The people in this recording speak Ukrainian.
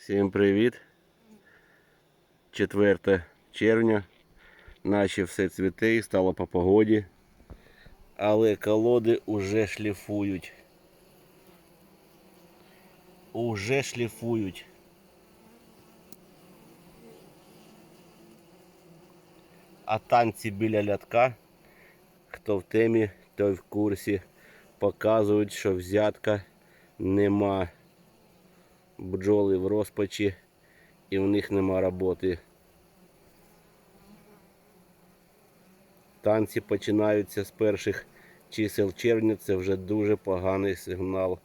Всім привіт. 4 червня. Наче все цвіте і стало по погоді. Але колоди уже шліфують. Уже шліфують. А танці біля лятка, хто в темі, той в курсі, показують, що взятка нема бджоли в розпачі і в них нема роботи. Танці починаються з перших чисел червня, це вже дуже поганий сигнал